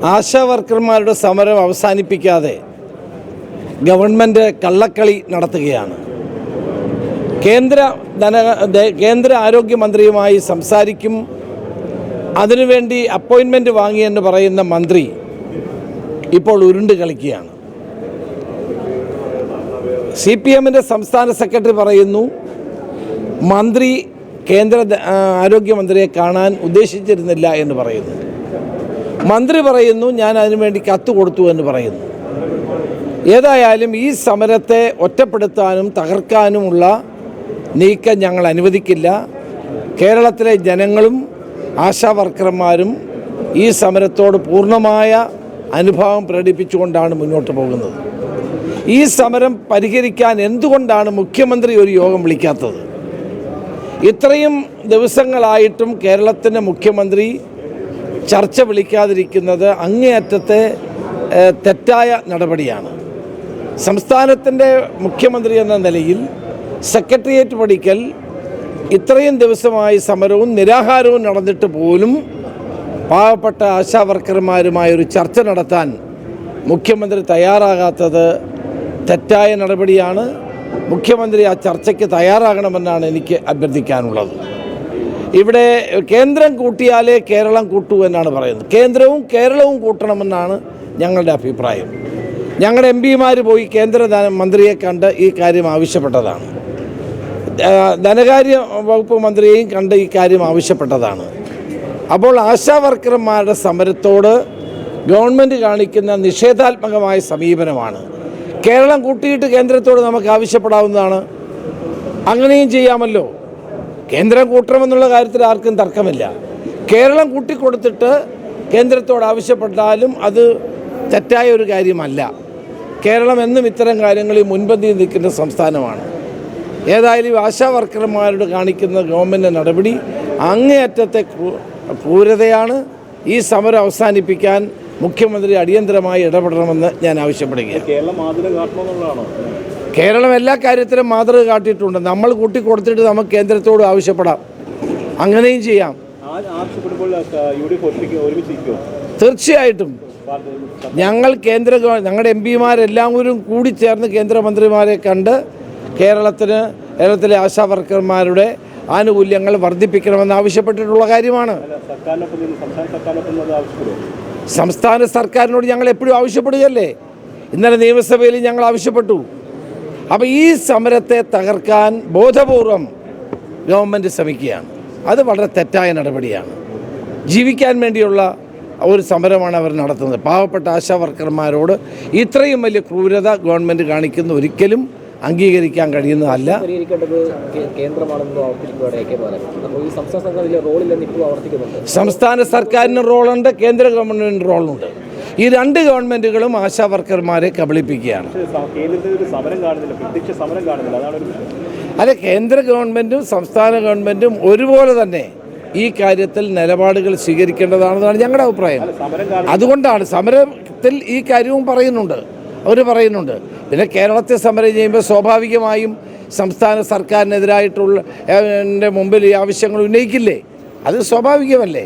ആശാ വർക്കർമാരുടെ സമരം അവസാനിപ്പിക്കാതെ ഗവൺമെന്റ് കള്ളക്കളി നടത്തുകയാണ്. കേന്ദ്ര ധന കേന്ദ്ര ആരോഗ്യമന്ത്രിയുമായി സംസാരിക്കും. അതിനുവേണ്ടി അപ്പോയിൻമെന്റ് വാങ്ങിയെന്ന് പറയുന്ന മന്ത്രി ഇപ്പോൾ ഉരുണ്ട് കളിക്കുകയാണ്. സി പി എമ്മിന്റെ സംസ്ഥാന സെക്രട്ടറി പറയുന്നു മന്ത്രി കേന്ദ്ര ആരോഗ്യമന്ത്രിയെ കാണാൻ ഉദ്ദേശിച്ചിരുന്നില്ല എന്ന് പറയുന്നു. മന്ത്രി പറയുന്നു ഞാൻ അതിനുവേണ്ടി കത്ത് കൊടുത്തു എന്ന് പറയുന്നു. ഏതായാലും ഈ സമരത്തെ ഒറ്റപ്പെടുത്താനും തകർക്കാനുമുള്ള നീക്കം ഞങ്ങൾ അനുവദിക്കില്ല. കേരളത്തിലെ ജനങ്ങളും ആശാവർക്കർമാരും ഈ സമരത്തോട് പൂർണമായ അനുഭാവം പ്രകടിപ്പിച്ചുകൊണ്ടാണ് മുന്നോട്ട് പോകുന്നത്. ഈ സമരം പരിഹരിക്കാൻ എന്തുകൊണ്ടാണ് മുഖ്യമന്ത്രി ഒരു യോഗം വിളിക്കാത്തത്? ഇത്രയും ദിവസങ്ങളായിട്ടും കേരളത്തിന്റെ മുഖ്യമന്ത്രി ചർച്ച വിളിക്കാതിരിക്കുന്നത് അങ്ങേയറ്റത്തെ തെറ്റായ നടപടിയാണ്. സംസ്ഥാനത്തിന്റെ മുഖ്യമന്ത്രി എന്ന നിലയിൽ സെക്രട്ടേറിയറ്റ് പഠിക്കൽ ഇത്രയും ദിവസമായി സമരവും നിരാഹാരവും നടന്നിട്ട് പോലും പാവപ്പെട്ട ആശാവർക്കർമാരുമായി ഒരു ചർച്ച നടത്താൻ മുഖ്യമന്ത്രി തയ്യാറാകാത്തത് തെറ്റായ നടപടിയാണ്. മുഖ്യമന്ത്രി ആ ചർച്ചയ്ക്ക് തയ്യാറാകണമെന്നാണ് എനിക്ക് അഭ്യർത്ഥിക്കാനുള്ളത്. ഇവിടെ കേന്ദ്രം കൂട്ടിയാലേ കേരളം കൂട്ടൂ എന്നാണ് പറയുന്നത്. കേന്ദ്രവും കേരളവും കൂട്ടണമെന്നാണ് ഞങ്ങളുടെ അഭിപ്രായം. ഞങ്ങളുടെ എം പിമാർ പോയി കേന്ദ്ര മന്ത്രിയെ കണ്ട് ഈ കാര്യം ആവശ്യപ്പെട്ടതാണ്. ധനകാര്യ വകുപ്പ് മന്ത്രിയെയും കണ്ട് ഈ കാര്യം ആവശ്യപ്പെട്ടതാണ്. അപ്പോൾ ആശാ വർക്കർമാരുടെ സമരത്തോട് ഗവൺമെന്റ് കാണിക്കുന്ന നിഷേധാത്മകമായ സമീപനമാണ്. കേരളം കൂട്ടിയിട്ട് കേന്ദ്രത്തോട് നമുക്ക് ആവശ്യപ്പെടാവുന്നതാണ്. അങ്ങനെയും ചെയ്യാമല്ലോ. കേന്ദ്രം കൂട്ടണമെന്നുള്ള കാര്യത്തിൽ ആർക്കും തർക്കമില്ല. കേരളം കൂട്ടിക്കൊടുത്തിട്ട് കേന്ദ്രത്തോട് ആവശ്യപ്പെട്ടാലും അത് തെറ്റായ ഒരു കാര്യമല്ല. കേരളം എന്നും ഇത്തരം കാര്യങ്ങളിൽ മുൻപന്തിയിൽ നിൽക്കുന്ന സംസ്ഥാനമാണ്. ഏതായാലും ആശാ വർക്കർമാരോട് കാണിക്കുന്ന ഗവൺമെന്റ് നടപടി അങ്ങേയറ്റത്തെ ക്രൂ- ക്രൂരതയാണ്. ഈ സമരം അവസാനിപ്പിക്കാൻ മുഖ്യമന്ത്രി അടിയന്തരമായി ഇടപെടണമെന്ന് ഞാൻ ആവശ്യപ്പെടുകയാണ്. കേരളം മാതൃക കേരളം എല്ലാ കാര്യത്തിലും മാതൃക കാട്ടിയിട്ടുണ്ട്. നമ്മൾ കൂട്ടി കൊടുത്തിട്ട് നമുക്ക് കേന്ദ്രത്തോട് ആവശ്യപ്പെടാം. അങ്ങനെയും ചെയ്യാം. തീർച്ചയായിട്ടും. ഞങ്ങൾ കേന്ദ്ര ഞങ്ങളുടെ എം പിമാരെല്ലാം കൂടി ചേർന്ന് കേന്ദ്രമന്ത്രിമാരെ കണ്ട് കേരളത്തിന് കേരളത്തിലെ ആശാ വർക്കർമാരുടെ ആനുകൂല്യങ്ങൾ വർദ്ധിപ്പിക്കണമെന്ന് ആവശ്യപ്പെട്ടിട്ടുള്ള കാര്യമാണ്. സംസ്ഥാന സർക്കാരിനോട് ഞങ്ങൾ എപ്പോഴും ആവശ്യപ്പെടുകയല്ലേ? ഇന്നലെ നിയമസഭയിൽ ഞങ്ങൾ ആവശ്യപ്പെട്ടു. അപ്പോൾ ഈ സമരത്തെ തകർക്കാൻ ബോധപൂർവം ഗവൺമെന്റ് ശ്രമിക്കുകയാണ്. അത് വളരെ തെറ്റായ നടപടിയാണ്. ജീവിക്കാൻ വേണ്ടിയുള്ള ഒരു സമരമാണ് അവർ നടത്തുന്നത്. പാവപ്പെട്ട ആശാ വർക്കർമാരോട് ഇത്രയും വലിയ ക്രൂരത ഗവൺമെന്റ് കാണിക്കുന്ന. ഒരിക്കലും അംഗീകരിക്കാൻ കഴിയുന്നതല്ല. സംസ്ഥാന സർക്കാരിന് റോളുണ്ട് കേന്ദ്ര ഗവൺമെന്റിന് റോളുണ്ട്. ഈ രണ്ട് ഗവൺമെന്റുകളും ആശാ വർക്കർമാരെ കബളിപ്പിക്കുകയാണ്. അല്ല കേന്ദ്ര ഗവൺമെന്റും സംസ്ഥാന ഗവൺമെന്റും ഒരുപോലെ തന്നെ ഈ കാര്യത്തിൽ നിലപാടുകൾ സ്വീകരിക്കേണ്ടതാണെന്നാണ് ഞങ്ങളുടെ അഭിപ്രായം. അതുകൊണ്ടാണ് സമരത്തിൽ ഈ കാര്യവും പറയുന്നുണ്ട്. അവർ പറയുന്നുണ്ട്. പിന്നെ കേരളത്തെ സമരം ചെയ്യുമ്പോൾ സ്വാഭാവികമായും സംസ്ഥാന സർക്കാരിനെതിരായിട്ടുള്ള മുമ്പിൽ ഈ ആവശ്യങ്ങൾ ഉന്നയിക്കില്ലേ? അത് സ്വാഭാവികമല്ലേ?